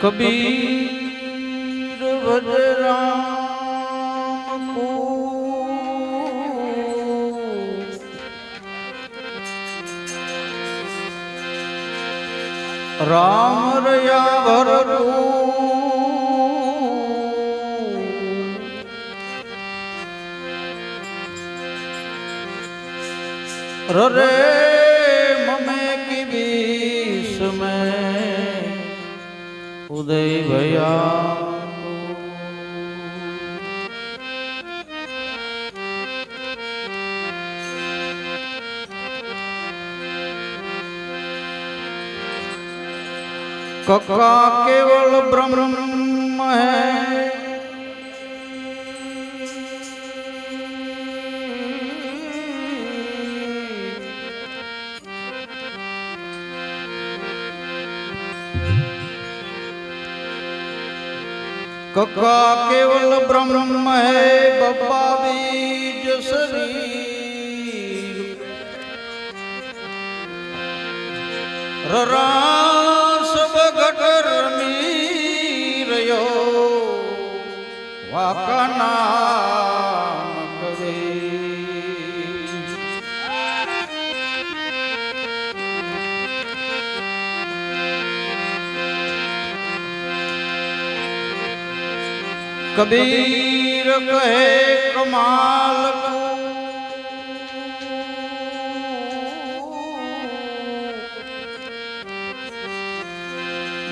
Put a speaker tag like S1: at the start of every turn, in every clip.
S1: કબીર ભજરામ રામ રયા ભરતું રે મમે કી બીસ મેં. ઉદય ભયા કકા केवल બ્રહ્મ હૈ. કકા केवल બ્રહ્મ હૈ બપ્પા બીજ શરીર. રરાસ કબીર કહે, કમાલ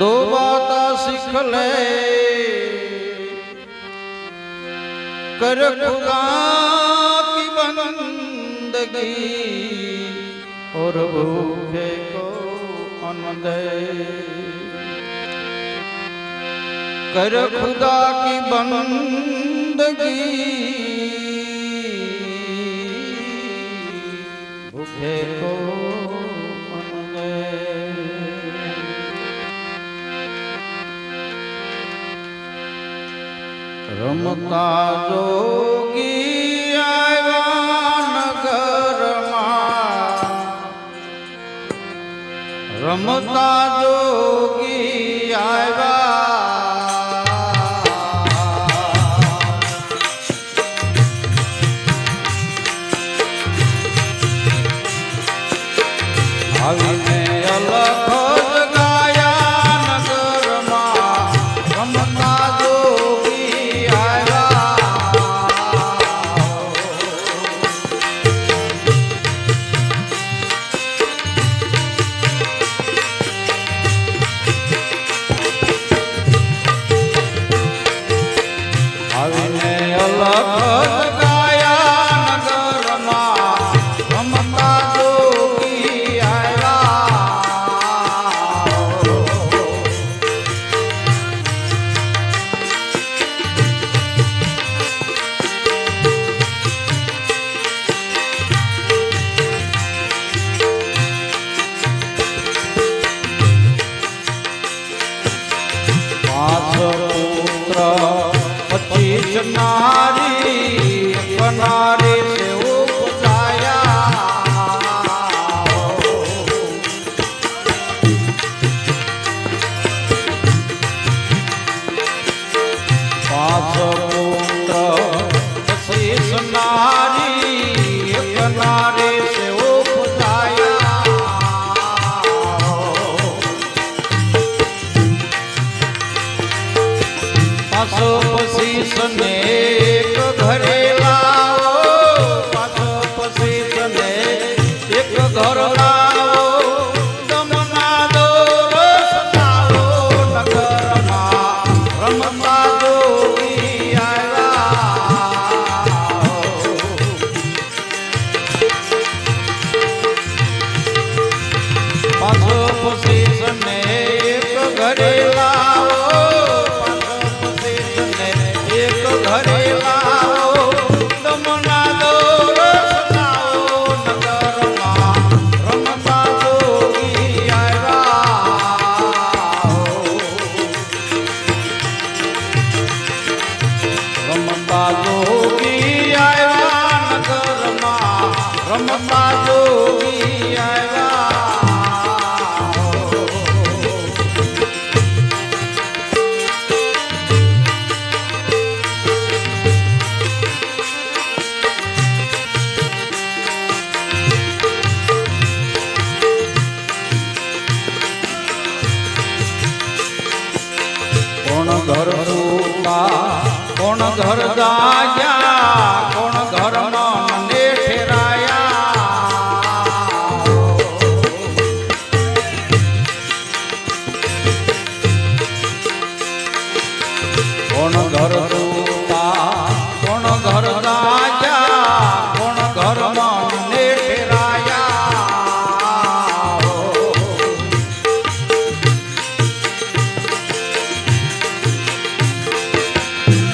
S1: દો બાતા શીખ લે, કર ખુદા કી બંદગી, ઓર ભૂખે કો અનદે कर खुदा की बंदगी भूखे को अन्न दे રમતા જોગી આવ્યા નગરમાં રમતા જોગી આવ્યા પાંચ પુત્ર પચીસ ઘર દાજા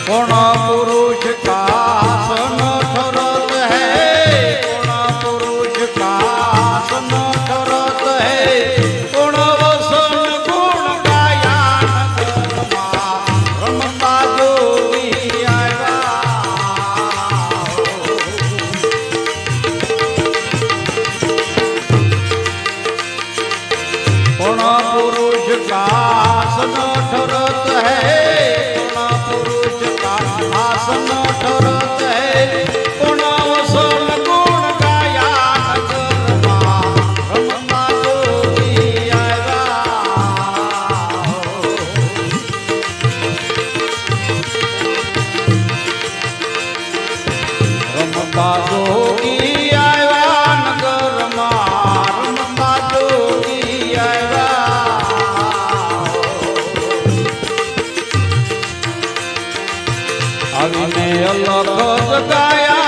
S1: કોણ પૂરું આવીને અલગ ગાયા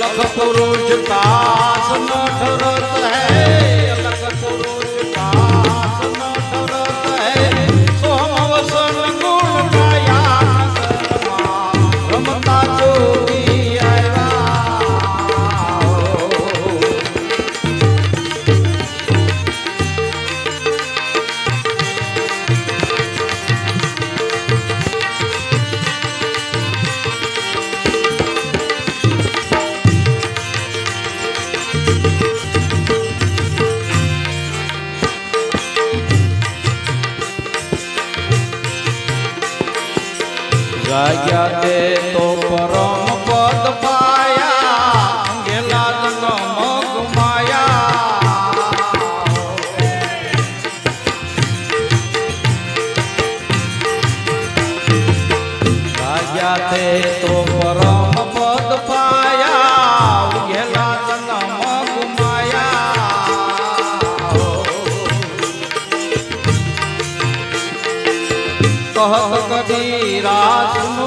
S1: लख पुरुष का सुनो ठरत है। જાગ્યા તે તો પરમ પદ પાયા ગેલા જન્મ ગુમાયા જાગ્યા તે કદી रात